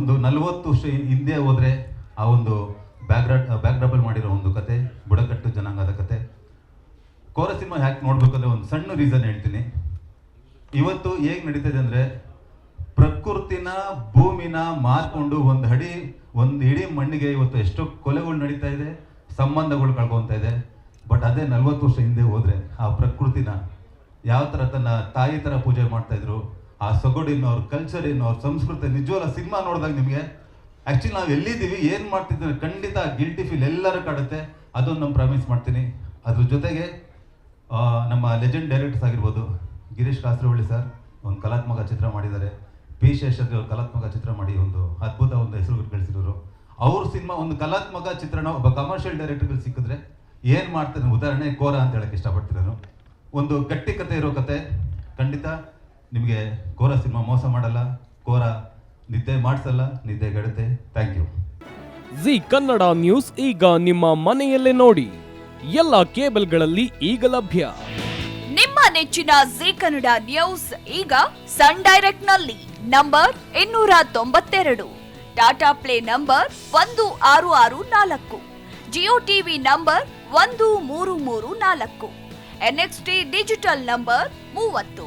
ಒಂದು ನಲವತ್ತು ವರ್ಷ ಹಿಂದೆ ಹೋದರೆ ಆ ಒಂದು ಬ್ಯಾಕ್ ಡಬಲ್ ಮಾಡಿರೋ ಒಂದು ಕತೆ, ಬುಡಕಟ್ಟು ಜನಾಂಗದ ಕತೆ. ಕೋರ ಸಿನಿಮಾ ಯಾಕೆ ನೋಡ್ಬೇಕಂದ್ರೆ ಒಂದು ಸಣ್ಣ ರೀಸನ್ ಹೇಳ್ತೀನಿ. ಇವತ್ತು ಹೇಗೆ ನಡೀತದೆ ಅಂದರೆ ಪ್ರಕೃತಿನ ಭೂಮಿನ ಮಾರ್ಕೊಂಡು ಒಂದು ಅಡಿ ಒಂದು ಇಡೀ ಮಣ್ಣಿಗೆ ಇವತ್ತು ಎಷ್ಟೋ ಕೊಲೆಗಳು ನಡೀತಾ ಇದೆ, ಸಂಬಂಧಗಳು ಕಳ್ಕೊತಾ ಇದೆ. ಬಟ್ ಅದೇ ನಲ್ವತ್ತು ವರ್ಷ ಹಿಂದೆ ಹೋದ್ರೆ ಆ ಪ್ರಕೃತಿನ ಯಾವ ಥರ ತನ್ನ ತಾಯಿ ಥರ ಪೂಜೆ ಮಾಡ್ತಾ ಇದ್ರು ಆ ಸೊಗಡಿನ ಅವ್ರ ಕಲ್ಚರ್ ಏನು ಅವ್ರ ಸಂಸ್ಕೃತಿ ನಿಜವಲ್ಲ ಸಿನಿಮಾ ನೋಡಿದಾಗ ನಿಮಗೆ. ಆ್ಯಕ್ಚುಲಿ ನಾವು ಎಲ್ಲಿದ್ದೀವಿ, ಏನು ಮಾಡ್ತಿದ್ದೀವಿ ಖಂಡಿತ ಗಿಲ್ಟಿ ಫೀಲ್ ಎಲ್ಲರೂ ಕಾಡುತ್ತೆ. ಅದೊಂದು ನಾನು ಪ್ರಾಮಿಸ್ ಮಾಡ್ತೀನಿ. ಅದ್ರ ಜೊತೆಗೆ ನಮ್ಮ ಲೆಜೆಂಡ್ ಡೈರೆಕ್ಟರ್ಸ್ ಆಗಿರ್ಬೋದು, ಗಿರೀಶ್ ಕಾಸರವಳ್ಳಿ ಸರ್ ಒಂದು ಕಲಾತ್ಮಕ ಚಿತ್ರ ಮಾಡಿದ್ದಾರೆ. ಪಿ ಶೇಷರ್ ಅವರು ಕಲಾತ್ಮಕ ಚಿತ್ರ ಮಾಡಿ ಒಂದು ಅದ್ಭುತ ಒಂದು ಹೆಸರು ಗಳಿಸಿರೋರು. ಅವ್ರ ಸಿನಿಮಾ ಒಂದು ಕಲಾತ್ಮಕ ಚಿತ್ರಣ ಒಬ್ಬ ಕಮರ್ಷಿಯಲ್ ಡೈರೆಕ್ಟರ್ಗಳು ಸಿಕ್ಕಿದ್ರೆ ಏನು ಮಾಡ್ತಾರೆ? ಉದಾಹರಣೆ ಕೋರ ಅಂತ ಹೇಳಕ್ಕೆ ಇಷ್ಟಪಡ್ತೀನಿ ನಾನು. ಒಂದು ಗಟ್ಟಿ ಕತೆ ಇರೋ ಕತೆ. ಖಂಡಿತ ನಿಮಗೆ ಕೋರ ಸಿನಿಮಾ ಮೋಸ ಮಾಡಲ್ಲ ಕೋರ ನಿದ್ದೆ ಮಾಡಿಸಲ್ಲ ನಿದ್ದೆ ಗೆಡುತ್ತೆ thank you Zee Kannada news ಈಗ ನಿಮ್ಮ ಮನೆಯಲ್ಲೇ ನೋಡಿ. ಎಲ್ಲ ಕೇಬಲ್ಗಳಲ್ಲಿ ಈಗ ಲಭ್ಯ. ನಿಮ್ಮ ನೆಚ್ಚಿನ ಜಿ ಕನ್ನಡ ನ್ಯೂಸ್ ಈಗ ಸನ್ ಡೈರೆಕ್ಟ್ನಲ್ಲಿ ನಂಬರ್ ಇನ್ನೂರ ತೊಂಬತ್ತೆರಡು. ಟಾಟಾ ಪ್ಲೇ ನಂಬರ್ ಒಂದು ಆರು ಆರು ನಾಲ್ಕು. ಜಿಯೋ ಟಿವಿ ನಂಬರ್ ಒಂದು ಮೂರು ಮೂರು ನಾಲ್ಕು. ಎನ್ಎಕ್ಸ್ಟಿ ಡಿಜಿಟಲ್ ನಂಬರ್ ಮೂವತ್ತು.